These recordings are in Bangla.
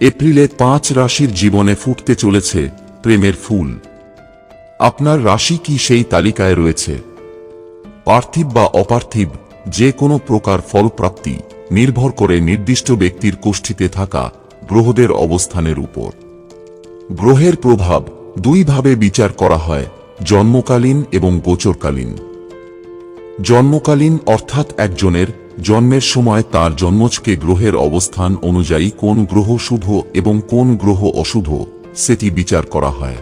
এপ্রিলে পাঁচ রাশির জীবনে ফুটতে চলেছে প্রেমের ফুল। আপনার রাশি কি সেই তালিকায় রয়েছে? পার্থিব বা অপার্থিব, যে কোনো প্রকার ফলপ্রাপ্তি নির্ভর করে নির্দিষ্ট ব্যক্তির কোষ্ঠীতে থাকা গ্রহদের অবস্থানের উপর। গ্রহের প্রভাব দুইভাবে বিচার করা হয়, জন্মকালীন এবং গোচরকালীন। জন্মকালীন অর্থাৎ একজনের জন্মের সময় তার জন্মজকে গ্রহের অবস্থান অনুযায়ী কোন গ্রহ শুভ এবং কোন গ্রহ অশুভ, সেটি বিচার করা হয়।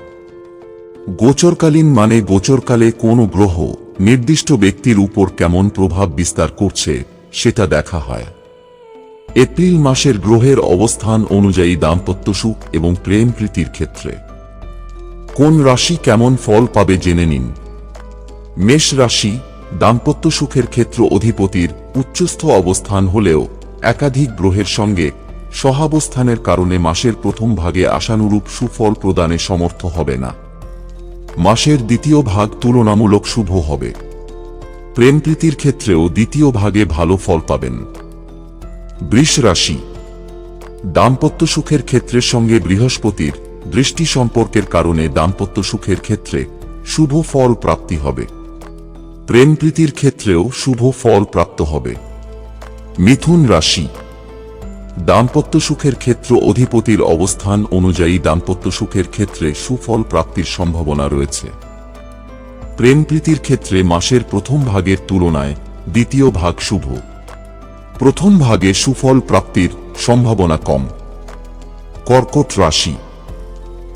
গোচরকালীন মানে গোচরকালে কোন গ্রহ নির্দিষ্ট ব্যক্তির উপর কেমন প্রভাব বিস্তার করছে, সেটা দেখা হয়। এপ্রিল মাসের গ্রহের অবস্থান অনুযায়ী দাম্পত্য সুখ এবং প্রেম প্রীতির ক্ষেত্রে। কোন রাশি কেমন ফল পাবে জেনে নিন। মেষ রাশি দাম্পত্য সুখের ক্ষেত্র অধিপতির উচ্চস্থ অবস্থান হলেও একাধিক গ্রহের সঙ্গে সহাবস্থানের কারণে মাসের প্রথম ভাগে আশানুরূপ সুফল প্রদানে সমর্থ হবে না। মাসের দ্বিতীয় ভাগ তুলনামূলক শুভ হবে। প্রেমপ্রীতির ক্ষেত্রেও দ্বিতীয় ভাগে ভালো ফল পাবেন। বৃষ রাশি দাম্পত্য সুখের ক্ষেত্রের সঙ্গে বৃহস্পতির দৃষ্টি সম্পর্কের কারণে দাম্পত্য সুখের ক্ষেত্রে শুভ ফল প্রাপ্তি হবে। প্রেমপ্রীতির ক্ষেত্রেও শুভ ফল প্রাপ্ত হবে। মিথুন রাশি। দাম্পত্য সুখের ক্ষেত্র অধিপতির অবস্থান অনুযায়ী দাম্পত্য সুখের ক্ষেত্রে সুফল প্রাপ্তির সম্ভাবনা রয়েছে। প্রেমপ্রীতির ক্ষেত্রে মাসের প্রথম ভাগের তুলনায় দ্বিতীয় ভাগ শুভ। প্রথম ভাগে সুফল প্রাপ্তির সম্ভাবনা কম। কর্কট রাশি।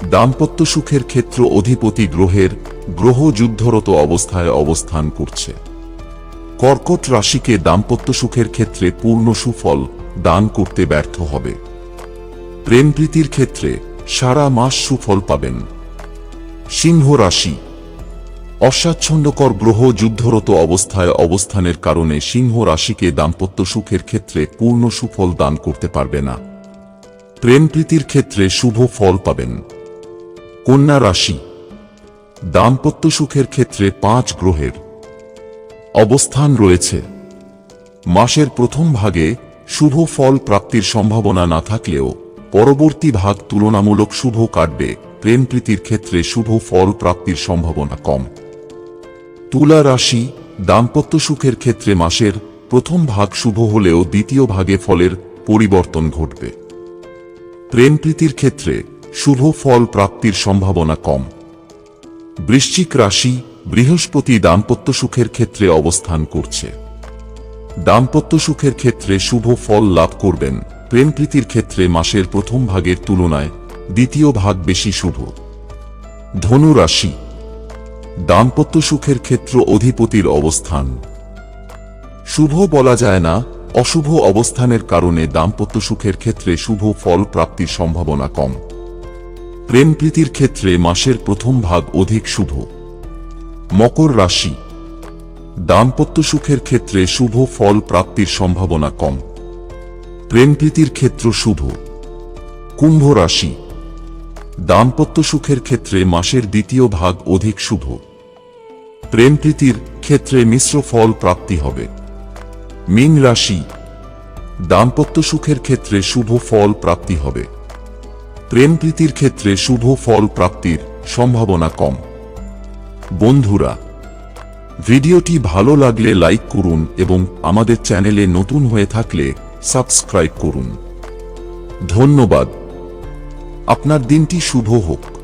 দাম্পত্য সুখের ক্ষেত্র অধিপতি গ্রহের গ্রহ যুদ্ধরত অবস্থায় অবস্থান করছে। কর্কট রাশিকে দাম্পত্য সুখের ক্ষেত্রে পূর্ণ সুফল দান করতে ব্যর্থ হবে। প্রেমপ্রীতির ক্ষেত্রে সারা মাস সুফল পাবেন। সিংহ রাশি। অস্বাচ্ছন্দ্যকর গ্রহ যুদ্ধরত অবস্থায় অবস্থানের কারণে সিংহ রাশিকে দাম্পত্য সুখের ক্ষেত্রে পূর্ণ সুফল দান করতে পারবে না। প্রেমপ্রীতির ক্ষেত্রে শুভ ফল পাবেন। কন্যা রাশি। দাম্পত্য সুখের ক্ষেত্রে পাঁচ গ্রহের অবস্থান রয়েছে। মাসের প্রথম ভাগে শুভ ফল প্রাপ্তির সম্ভাবনা না থাকলেও পরবর্তী ভাগ তুলনামূলক শুভ কাটবে। প্রেমপ্রীতির ক্ষেত্রে শুভ ফল প্রাপ্তির সম্ভাবনা কম। তুলা রাশি দাম্পত্য সুখের ক্ষেত্রে মাসের প্রথম ভাগ শুভ হলেও দ্বিতীয় ভাগে ফলের পরিবর্তন ঘটবে। প্রেমপ্রীতির ক্ষেত্রে শুভ ফল প্রাপ্তির সম্ভাবনা কম। বৃশ্চিক রাশি বৃহস্পতি দাম্পত্য সুখের ক্ষেত্রে অবস্থান করছে। দাম্পত্য সুখের ক্ষেত্রে শুভ ফল লাভ করবেন। প্রেমপ্রীতির ক্ষেত্রে মাসের প্রথম ভাগের তুলনায় দ্বিতীয় ভাগ বেশি শুভ। ধনু রাশি দাম্পত্য সুখের ক্ষেত্র অধিপতির অবস্থান। শুভ বলা যায় না, অশুভ অবস্থানের কারণে দাম্পত্য সুখের ক্ষেত্রে শুভ ফল প্রাপ্তির সম্ভাবনা কম। প্রেমপ্রীতির ক্ষেত্রে মাসের প্রথম ভাগ অধিক শুভ। মকর রাশি। দাম্পত্য সুখের ক্ষেত্রে শুভ ফল প্রাপ্তির সম্ভাবনা কম। প্রেমপ্রীতির ক্ষেত্র শুভ। কুম্ভ রাশি। দাম্পত্য সুখের ক্ষেত্রে মাসের দ্বিতীয় ভাগ অধিক শুভ। প্রেমপ্রীতির ক্ষেত্রে মিশ্র ফল প্রাপ্তি হবে। মীন রাশি। দাম্পত্য সুখের ক্ষেত্রে শুভ ফল প্রাপ্তি হবে। প্রেমপ্রীতির ক্ষেত্রে শুভ ফল প্রাপ্তির সম্ভাবনা কম। বন্ধুরা, ভিডিওটি ভালো লাগলে লাইক করুন এবং আমাদের চ্যানেলে নতুন হয়ে থাকলে সাবস্ক্রাইব করুন। ধন্যবাদ। আপনার দিনটি শুভ হোক।